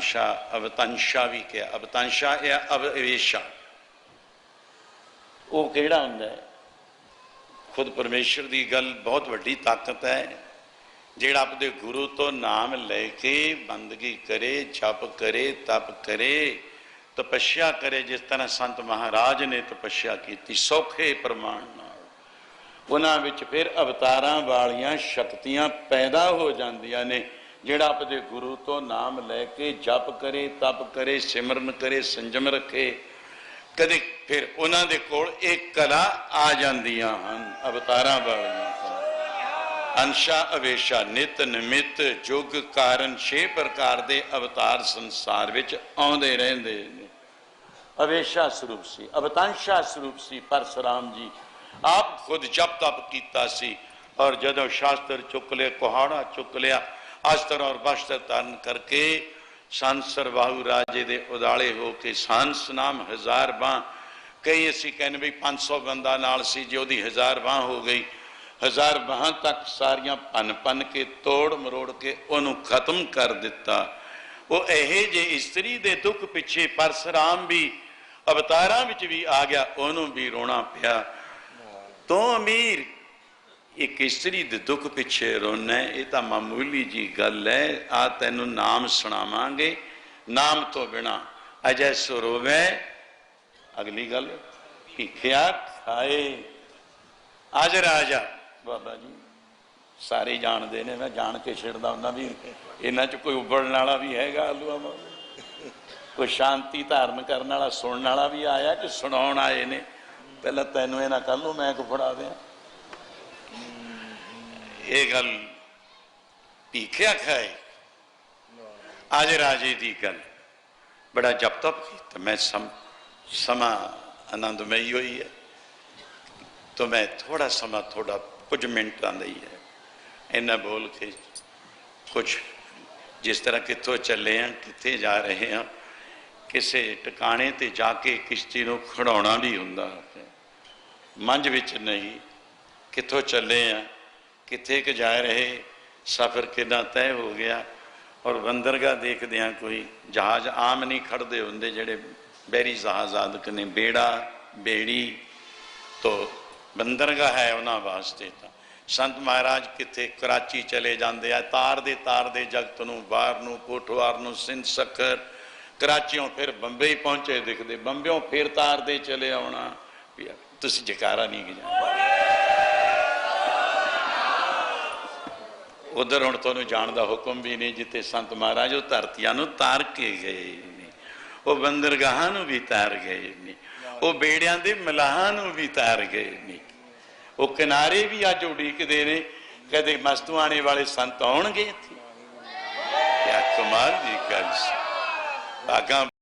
ਅਵਤਾਂਸ਼ਾ, ਅਵਤੰਸ਼ਾ ਵੀ ਕਿਹਾ। ਅਵਤੰਸ਼ਾ ਇਹ ਅਵਵੇਸ਼ਾ। ਉਹ ਕਿਹੜਾ ਹੁੰਦਾ ਹੈ? ਖੁਦ ਪਰਮੇਸ਼ਰ ਦੀ ਗੱਲ ਬਹੁਤ ਵੱਡੀ ਤਾਕਤ ਹੈ। ਜਿਹੜਾ ਆਪਣੇ ਗੁਰੂ ਤੋਂ ਨਾਮ ਲੈ ਕੇ ਬੰਦਗੀ ਕਰੇ, ਜਪ ਕਰੇ, ਤਪ ਕਰੇ, ਤਪੱਸਿਆ ਕਰੇ, ਜਿਸ ਤਰ੍ਹਾਂ ਸੰਤ ਮਹਾਰਾਜ ਨੇ ਤਪੱਸਿਆ ਕੀਤੀ, ਸੌਖੇ ਪ੍ਰਮਾਣ ਨਾਲ। ਉਹਨਾਂ ਵਿੱਚ ਫਿਰ ਅਵਤਾਰਾਂ ਵਾਲੀਆਂ ਸ਼ਕਤੀਆਂ ਪੈਦਾ ਹੋ ਜਾਂਦੀਆਂ ਨੇ। ਜਿਹੜਾ ਆਪਦੇ ਗੁਰੂ ਤੋਂ ਨਾਮ ਲੈ ਕੇ ਜਪ ਕਰੇ, ਤਪ ਕਰੇ, ਸਿਮਰਨ ਕਰੇ, ਸੰਜਮ ਰੱਖੇ, ਕਦੇ ਫਿਰ ਉਹਨਾਂ ਦੇ ਕੋਲ ਇਹ ਕਲਾ ਆ ਜਾਂਦੀਆਂ ਹਨ, ਅਵਤਾਰਾਂ ਵਾਲੀਆਂ ਅੰਸ਼ਾ, ਅਵੇਸ਼ਾ, ਨਿਤ, ਨਿਮਿਤ, ਜੁਗ ਕਾਰਨ ਛੇ ਪ੍ਰਕਾਰ ਦੇ ਅਵਤਾਰ ਸੰਸਾਰ ਵਿੱਚ ਆਉਂਦੇ ਰਹਿੰਦੇ ਨੇ। ਅਵੇਸ਼ਾ ਸਰੂਪ ਸੀ, ਅਵਤਾਂਸ਼ਾ ਸਰੂਪ ਸੀ, ਪਰਸਰਾਮ ਜੀ, ਆਪ ਖੁਦ ਜਪ ਤਪ ਕੀਤਾ ਸੀ ਔਰ ਜਦੋਂ ਸ਼ਾਸਤਰ ਚੁੱਕ ਲਿਆ, ਕੁਹਾੜਾ ਚੁੱਕ ਲਿਆ ਅਸਤਰ ਔਰ ਬਸਤਰ ਧਾਰਨ ਕਰਕੇ ਸੰਸਰ ਬਾਹੂ ਰਾਜੇ ਦੇ ਉਦਾਲੇ ਹੋ ਕੇ ਸੰਸ ਨਾਮ ਹਜ਼ਾਰ ਬਾਹ, ਕਈ ਅਸੀਂ ਕਹਿੰਦੇ ਵੀ 500 ਬੰਦਾ ਨਾਲ ਸੀ ਜੇ ਉਹਦੀ ਹਜ਼ਾਰ ਬਾਹ ਹੋ ਗਈ। ਹਜ਼ਾਰ ਬਾਹਾਂ ਤੱਕ ਸਾਰੀਆਂ ਪੰਨ ਪੰਨ ਕੇ, ਤੋੜ ਮਰੋੜ ਕੇ ਉਹਨੂੰ ਖਤਮ ਕਰ ਦਿੱਤਾ। ਉਹ ਇਹ ਜੇ ਇਸਤਰੀ ਦੇ ਦੁੱਖ ਪਿੱਛੇ ਪਰਸਰਾਮ ਵੀ, ਅਵਤਾਰਾਂ ਵਿੱਚ ਵੀ ਆ ਗਿਆ, ਉਹਨੂੰ ਵੀ ਰੋਣਾ ਪਿਆ। ਤੂੰ ਅਮੀਰ ਇੱਕ ਇਸਤਰੀ ਦੇ ਦੁੱਖ ਪਿੱਛੇ ਰੋਣਾ ਇਹ ਤਾਂ ਮਾਮੂਲੀ ਜੀ ਗੱਲ ਹੈ, ਆ ਤੈਨੂੰ ਨਾਮ ਸੁਣਾਵਾਂਗੇ, ਨਾਮ ਤੋਂ ਬਿਨਾ ਅਜੈ ਸਰੋਵੇ। ਅਗਲੀ ਗੱਲ, ਭਿੱਖਿਆ ਖਾਏ। ਅਜ ਰਾਜਾ, ਬਾਬਾ ਜੀ, ਸਾਰੇ ਜਾਣਦੇ ਨੇ, ਮੈਂ ਜਾਣ ਕੇ ਛਿੜਦਾ ਹੁੰਦਾ ਵੀ ਇਹਨਾਂ 'ਚ ਕੋਈ ਉਬਲਣ ਵਾਲਾ ਵੀ ਹੈਗਾ ਆਲੂਆ ਵਾਂਗੂ। ਕੋਈ ਸ਼ਾਂਤੀ ਧਾਰਨ ਕਰਨ ਵਾਲਾ, ਸੁਣਨ ਵਾਲਾ ਵੀ ਆਇਆ ਕਿ ਸੁਣਾਉਣ ਆਏ ਨੇ। ਪਹਿਲਾਂ ਤੈਨੂੰ ਇਹਨਾਂ ਕੱਲ ਨੂੰ ਮੈਂ ਕੋ ਫੜਾ ਦਿਆਂ। ਇਹ ਗੱਲ ਭੀਖਿਆ ਖਾਏ ਆਜੇ ਰਾਜੇ ਦੀ ਗੱਲ। ਬੜਾ ਜਪ ਤਪ ਕੀਤਾ ਮੈਂ ਸਮ, ਸਮਾਂ ਆਨੰਦਮਈ ਹੋਈ ਹੈ ਤਾਂ ਮੈਂ ਥੋੜਾ ਸਮਾਂ ਥੋੜਾ ਕੁਝ ਮਿੰਟਾਂ ਦਾ ਹੀ ਹੈ ਇਹਨਾਂ ਬੋਲ ਕੇ ਕੁਝ ਜਿਸ ਤਰ੍ਹਾਂ ਕਿੱਥੋਂ ਚੱਲੇ ਆ, ਕਿੱਥੇ ਜਾ ਰਹੇ ਆ, ਕਿਸੇ ਟਿਕਾਣੇ ਤੇ ਜਾ ਕੇ ਕਿਸ਼ਤੀ ਨੂੰ ਖੜਾਉਣਾ ਵੀ ਹੁੰਦਾ। ਹੈ ਮੰਝ ਵਿੱਚ ਨਹੀਂ, ਕਿੱਥੋਂ ਚੱਲੇ ਆ ਕਿੱਥੇ ਕਿ ਜਾ ਰਹੇ, ਸਫ਼ਰ ਕਿੰਨਾ ਤੈਅ ਹੋ ਗਿਆ ਔਰ ਬੰਦਰਗਾਹ ਦੇਖਦਿਆਂ ਕੋਈ ਜਹਾਜ਼ ਆਮ ਨਹੀਂ ਖੜਦੇ ਹੁੰਦੇ ਜਿਹੜੇ ਬੈਰੀ ਜਹਾਜ਼ਾਦਕ ਨੇ, ਬੇੜਾ, ਬੇੜੀ ਤੋਂ ਬੰਦਰਗਾਹ ਹੈ ਉਹਨਾਂ ਵਾਸਤੇ ਤਾਂ। ਸੰਤ ਮਹਾਰਾਜ ਕਿੱਥੇ ਕਰਾਚੀ ਚਲੇ ਜਾਂਦੇ ਆ, ਤਾਰ ਦੇ ਤਾਰ ਦੇ ਜਗਤ ਨੂੰ, ਬਾਹਰ ਨੂੰ, ਕੋਠਵਾਰ ਨੂੰ, ਸਿੰਧ ਸਖਰ ਕਰਾਚੀੋਂ ਫਿਰ ਬੰਬਈ ਪਹੁੰਚੇ ਦਿਖਦੇ, ਬੰਬਿਓਂ ਫਿਰ ਤਾਰ ਦੇ ਚਲੇ ਆਉਣਾ। ਵੀ ਤੁਸੀਂ ਜਕਾਰਾ ਨਹੀਂ ਗਿਆ ਉਧਰ ਹੁਣ ਤੁਹਾਨੂੰ ਜਾਣ ਦਾ ਹੁਕਮ ਵੀ ਨਹੀਂ, ਜਿੱਥੇ ਸੰਤ ਮਹਾਰਾਜ ਉਹ ਧਰਤੀਆਂ ਨੂੰ ਤਾਰ ਕੇ ਗਏ ਨੇ। ਉਹ ਬੰਦਰਗਾਹਾਂ ਨੂੰ ਵੀ ਤਾਰ ਗਏ ਨੇ। ਉਹ ਬੇੜਿਆਂ ਦੇ ਮਲਾਹਾਂ ਨੂੰ ਵੀ ਤਾਰ ਗਏ ਨੇ। ਉਹ ਕਿਨਾਰੇ ਵੀ ਅੱਜ ਉਡੀਕਦੇ ਨੇ। ਕਦੇ ਮਸਤੂਆਣੇ ਵਾਲੇ ਸੰਤ ਆਉਣਗੇ ਇੱਥੇ। ਕਿਆ ਕਮਾਲ ਦੀ ਗੱਲ ਸੀ। ਆਗਾ